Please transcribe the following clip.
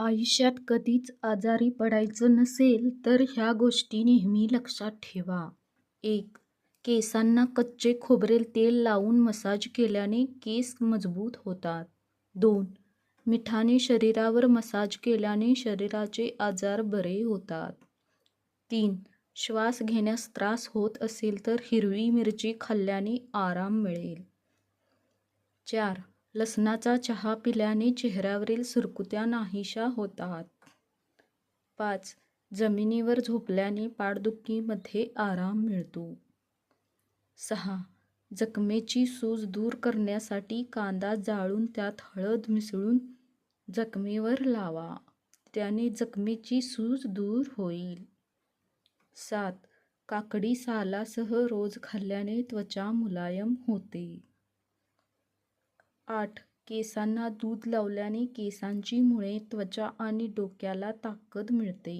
आयुष्यात कधीच आजारी पडायचं नसेल तर ह्या गोष्टी नेहमी लक्षात ठेवा. एक केसांना कच्चे खोबरेल तेल लावून मसाज केल्याने केस मजबूत होतात. दोन मिठाने शरीरावर मसाज केल्याने शरीराचे आजार बरे होतात. तीन श्वास घेण्यास त्रास होत असेल तर हिरवी मिरची खाल्ल्याने आराम मिळेल. चार लसणाचा चहा पिल्याने चेहऱ्यावरील सुरकुत्या नाहीशा होतात. पाच जमिनीवर झोपल्याने पाठदुखीमध्ये आराम मिळतो. सहा जखमेची सूज दूर करण्यासाठी कांदा जाळून त्यात हळद मिसळून जखमेवर लावा, त्याने जखमेची सूज दूर होईल. सात काकडी सालासह रोज खाल्ल्याने त्वचा मुलायम होते. आठ केसांना दूध लावल्याने केसांची मुळे, त्वचा आणि डोक्याला ताकद मिळते.